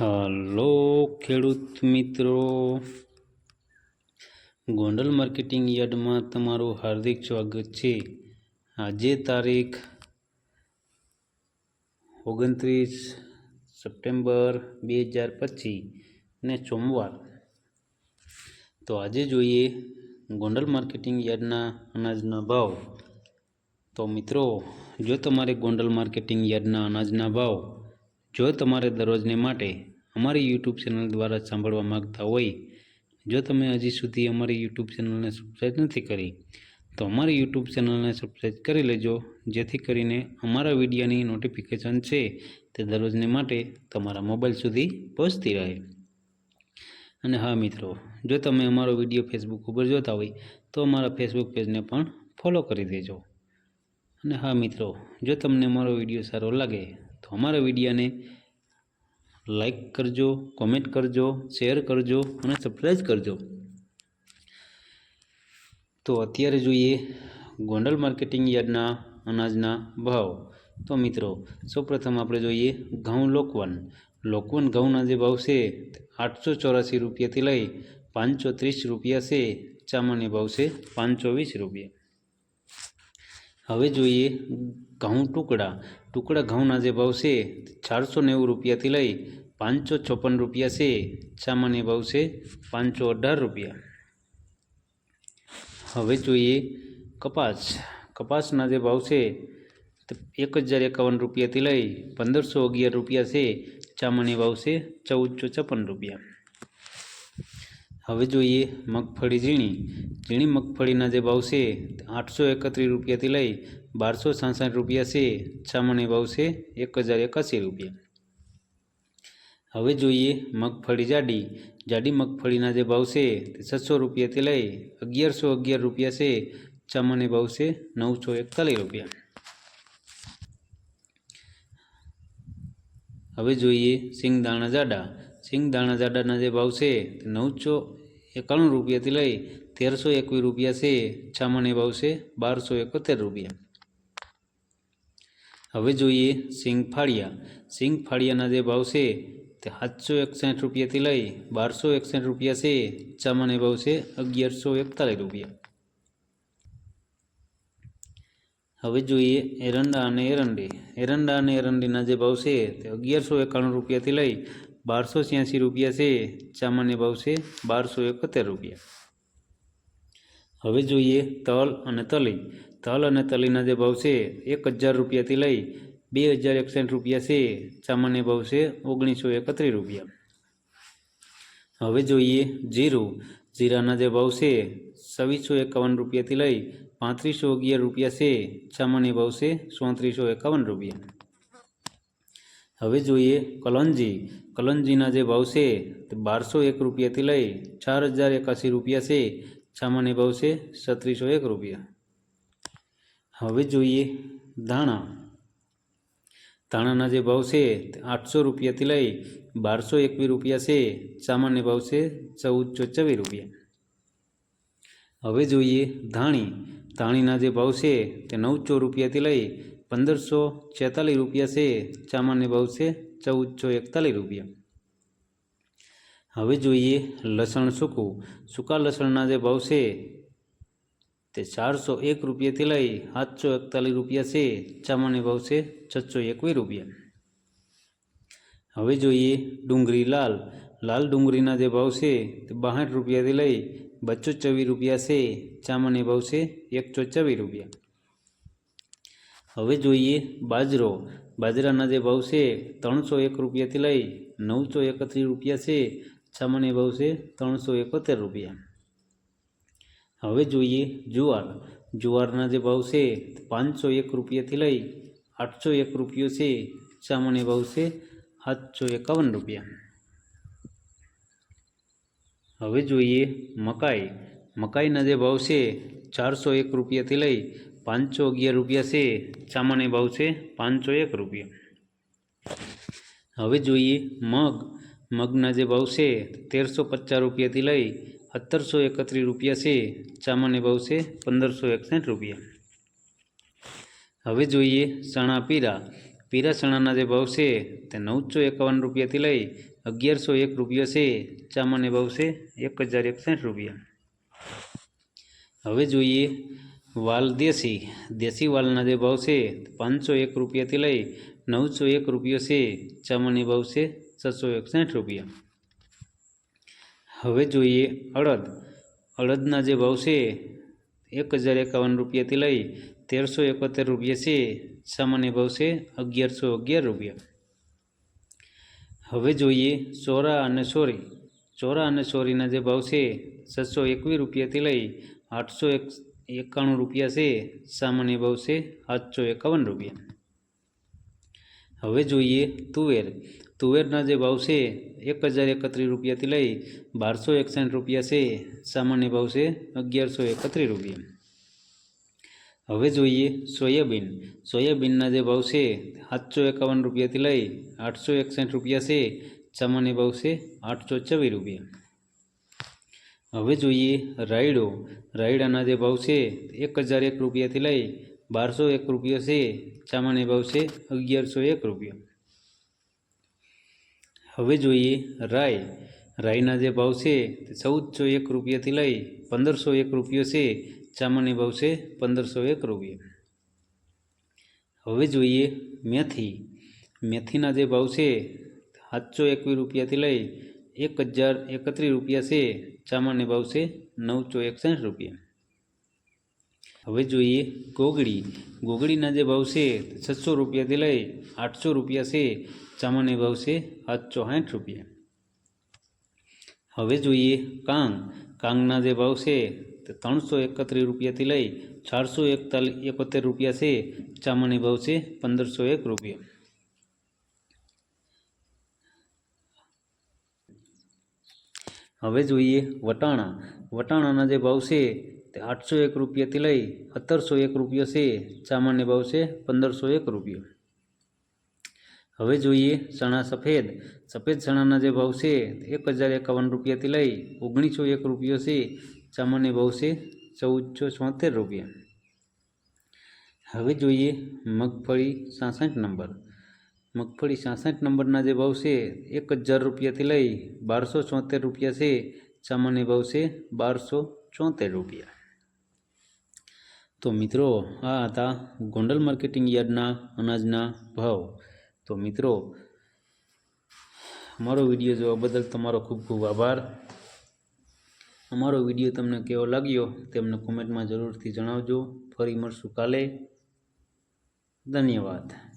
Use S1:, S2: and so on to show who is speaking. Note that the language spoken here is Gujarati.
S1: હલો ખેડૂત મિત્રો. ગોંડલ માર્કેટિંગ યાર્ડમાં તમારું હાર્દિક સ્વાગત છે. આજે તારીખ ઓગણત્રીસ સપ્ટેમ્બર બે હજાર પચીસ ને સોમવાર. તો આજે જોઈએ ગોંડલ માર્કેટિંગ યાર્ડના અનાજના ભાવ. તો મિત્રો, જો તમારે ગોંડલ માર્કેટિંગ યાર્ડના અનાજના ભાવ જો તમારે દરરોજને માટે અમારી યુટ્યુબ ચેનલ દ્વારા સાંભળવા માગતા હોય, જો તમે હજી સુધી અમારી યુટ્યુબ ચેનલને સબસ્ક્રાઈબ નથી કરી, તો અમારી યુટ્યુબ ચેનલને સબસ્ક્રાઈબ કરી લેજો, જેથી કરીને અમારા વિડીયોની નોટિફિકેશન છે તે દરરોજને માટે તમારા મોબાઈલ સુધી પહોંચતી રહે. અને હા મિત્રો, જો તમે અમારો વીડિયો ફેસબુક ઉપર જોતા હોય, તો અમારા ફેસબુક પેજને પણ ફોલો કરી દેજો. અને હા મિત્રો, જો તમને અમારો વીડિયો સારો લાગે, તો અમારા વિડીયોને લાઈક કરજો કોમેન્ટ કરજો શેર કરજો અને સબસ્ક્રાઈબ કરજો. તો અત્યારે જોઈએ ગોંડલ માર્કેટિંગ યાર્ડના અનાજના ભાવ. તો મિત્રો, સૌપ્રથમ આપણે જોઈએ ઘઉં લોકવન. લોકવન ઘઉંના જે ભાવ છે, આઠસો ચોરાસી રૂપિયાથી લઈ પાંચસો ત્રીસ રૂપિયા છે. ચામાન્ય ભાવ છે, પાંચસો વીસ રૂપિયા. હવે જોઈએ ઘઉં ટુકડા. ટુકડા ઘઉંના જે ભાવ છે ચારસો નેવું રૂપિયાથી લઈ પાંચસો ચોપન રૂપિયા છે. સામાન્ય ભાવ છે પાંચસો અઢાર રૂપિયા. હવે જોઈએ કપાસ. કપાસના જે ભાવ છે એક હજાર એકાવન રૂપિયાથી લઈ પંદરસો અગિયાર રૂપિયા છે. સામાન્ય ભાવ છે ચૌદસો છપ્પન રૂપિયા. હવે જોઈએ મગફળી ઝીણી. ઝીણી મગફળીના જે ભાવ છે આઠસો એકત્રીસ રૂપિયાથી લઈ બારસો સાસઠ રૂપિયા છે સામાન્ય ભાવ છે, એક હજાર એકાસી રૂપિયા. હવે જોઈએ મગફળી જાડી. જાડી મગફળીના જે ભાવ છે, તે છસો રૂપિયાથી લઈ અગિયારસો અગિયાર રૂપિયા છે સામાન્ય ભાવ છે, નવસો એકતાલીસ રૂપિયા. હવે જોઈએ સિંગદાણા જાડા. સિંગદાણા જાડાના જે ભાવ છે, તે નવસો એકાણું રૂપિયાથી લઈ તેરસો એકવીસ રૂપિયા છે સામાન્ય ભાવ છે, બારસો એકોતેર રૂપિયા. હવે જોઈએ સિંગ ફાળિયા. સિંગ ફાળિયાના જે ભાવ છે તે સાતસો એકસઠ રૂપિયાથી લઈ બારસો એકસઠ રૂપિયા છે. ચામાને ભાવ છે અગિયારસો એકતાલીસ રૂપિયા. હવે જોઈએ એરંડા અને એરંડી. એરંડા અને એરંડીના જે ભાવ છે તે અગિયારસો એકાણું રૂપિયાથી લઈ બારસો છ્યાસી રૂપિયા છે. ચામાને ભાવ છે બારસો એકોતેર રૂપિયા. હવે જોઈએ તલ અને તલી. તલ અને તલીના જે ભાવ છે, એક હજાર રૂપિયાથી લઈ બે હજાર એકસઠ રૂપિયા છે. સામાન્ય ભાવ છે ઓગણીસો એકત્રીસ રૂપિયા. હવે જોઈએ જીરું. જીરાના જે ભાવ છે, છવ્વીસો એકાવન રૂપિયાથી લઈ પાંત્રીસો અગિયાર રૂપિયા છે. સામાન્ય ભાવ છે ચોત્રીસો એકાવન રૂપિયા. હવે જોઈએ કલંજી. કલંજીના જે ભાવ છે તે બારસો એક રૂપિયાથી લઈ ચાર હજાર એકાસી રૂપિયા છે. સામાન્ય ભાવ છે છત્રીસો એક રૂપિયા. હવે જોઈએ ધાણા. ધાણાના જે ભાવ છે આઠસો રૂપિયાથી લઈ બારસો એકવીસ રૂપિયા છે. સામાન્ય ભાવ છે ચૌદસો ચોવીસ રૂપિયા. હવે જોઈએ ધાણી. ધાણીના જે ભાવ છે તે નવસો રૂપિયાથી લઈ પંદરસો છેતાલીસ રૂપિયા છે. સામાન્ય ભાવ છે ચૌદસો એકતાલીસ રૂપિયા. હવે જોઈએ લસણ સૂકું સૂકા લસણના જે ભાવ છે તે ચારસો એક રૂપિયાથી લઈ સાતસો એકતાલીસ રૂપિયા છે. ચામાની ભાવ છે છસો એકવીસ રૂપિયા. હવે જોઈએ ડુંગળી લાલ. લાલ ડુંગળીના જે ભાવ છે તે બાસઠ રૂપિયાથી લઈ બસો ચોવીસ રૂપિયા છે. ચામાની ભાવ છે એકસો ચોવીસ રૂપિયા. હવે જોઈએ બાજરો. બાજરાના જે ભાવ છે ત્રણસો એક રૂપિયાથી લઈ નવસો એકત્રીસ રૂપિયા છે. સામાન્ય ભાવ છે ત્રણસો એકોતેર રૂપિયા. હવે જોઈએ જુવાર. જુવારના જે ભાવ છે પાંચસો એક રૂપિયાથી લઈ આઠસો એક રૂપિયો છે. સામાન્ય ભાવ છે સાતસો એકાવન રૂપિયા. હવે જોઈએ મકાઈ. મકાઈના જે ભાવ છે ચારસો એક રૂપિયાથી લઈ પાંચસો અગિયાર રૂપિયા છે. સામાન્ય ભાવ છે પાંચસો એક રૂપિયા. હવે જોઈએ મગ. મગના જે ભાવ છે, તેરસો પચાસ રૂપિયાથી લઈ સત્તરસો એકત્રીસ રૂપિયા છે, સામાન્ય ભાવ છે પંદરસો એકસઠ રૂપિયા. હવે જોઈએ ચણા પીરા. પીરા ચણાના જે ભાવ છે, તે નવસો એકાવન રૂપિયાથી લઈ અગિયારસો એક રૂપિયો છે, સામાન્ય ભાવ છે એક હજાર એકસઠ રૂપિયા. હવે જોઈએ વાલ દેશી. દેશી વાલના જે ભાવ છે, પાંચસો એક રૂપિયાથી લઈ નવસો એક રૂપિયો છે, સામાન્ય ભાવ છે છસો એકસઠ રૂપિયા. હવે જોઈએ અડદ. અડદના જે ભાવ છે, એક હજાર એકાવન રૂપિયાથી લઈ તેરસો એકોતેર રૂપિયા છે. સામાન્ય ભાવ છે અગિયારસો અગિયાર રૂપિયા. હવે જોઈએ ચોરા અને સોરી. ચોરા અને સોરીના જે ભાવ છે છસો એકવીસ રૂપિયાથી લઈ આઠસો એક એકાણું રૂપિયા છે. સામાન્ય ભાવ છે આઠસો એકાવન રૂપિયા. હવે જોઈએ તુવેર. તુવેરના જે ભાવ છે, એક હજાર એકત્રીસ રૂપિયાથી લઈ બારસો એકસઠ રૂપિયા છે. સામાન્ય ભાવ છે અગિયારસો એકત્રીસ રૂપિયા. હવે જોઈએ સોયાબીન. સોયાબીનના જે ભાવ છે, સાતસો એકાવન રૂપિયાથી લઈ આઠસો એકસઠ રૂપિયા છે. સામાન્ય ભાવ છે આઠસો ચોવીસ રૂપિયા. હવે જોઈએ રાયડો. રાયડાના જે ભાવ છે, એક હજાર એક રૂપિયાથી લઈ બારસો એક રૂપિયો છે, સામાન્ય ભાવ છે, અગિયારસો એક રૂપિયા. હવે જોઈએ રાય. રાયના જે ભાવ છે, તે ચૌદસો એક રૂપિયાથી લઈ પંદરસો એક રૂપિયો છે, સામાન્ય ભાવ છે, પંદરસો એક રૂપિયા. હવે જોઈએ મેથી. મેથીના જે ભાવ છે, સાતસો એકવીસ રૂપિયાથી લઈ એક હજાર એકત્રીસ રૂપિયા છે, સામાન્ય ભાવ છે, નવસો એકસઠ રૂપિયા. હવે જોઈએ ગોગડી ગોગડીના જે ભાવ છે, છસો રૂપિયાથી લઈ આઠસો રૂપિયા છે. સામાન્ય ભાવ છે સાતસો સાઠ રૂપિયા. હવે જોઈએ કાંગ. કાંગના જે ભાવ છે, તે ત્રણસો એકત્રીસ રૂપિયાથી લઈ ચારસો એકતાલીસ એકોતેર રૂપિયા છે. સામાન્ય ભાવ છે પંદરસો એક રૂપિયા. હવે જોઈએ વટાણા. વટાણાના જે ભાવ છે તે આઠસો એક રૂપિયાથી લઈ સત્તરસો એક રૂપિયા છે, સામાન્ય ભાવ છે પંદરસો એક રૂપિયો. હવે જોઈએ ચણા સફેદ. સફેદ ચણાના જે ભાવ છે એક હજાર એકાવન રૂપિયાથી લઈ ઓગણીસો એક રૂપિયો છે, સામાન્ય ભાવ છે ચૌદસો છોતેર રૂપિયા. હવે જોઈએ મગફળી સાસઠ નંબર. મગફળી સાસઠ નંબરના જે ભાવ છે એક હજાર રૂપિયાથી લઈ બારસો છોતેર રૂપિયા છે, સામાન્ય ભાવ છે બારસો ચોતેર રૂપિયા. તો મિત્રો, આ હતા ગોંડલ માર્કેટિંગ યાર્ડના અનાજના ભાવ. તો મિત્રો, અમારો વીડિયો જોવા બદલ તમારો ખૂબ ખૂબ આભાર. અમારો વીડિયો તમને કેવો લાગ્યો તેમને કોમેન્ટમાં જરૂરથી જણાવજો. ફરી મળશું કાલે. ધન્યવાદ.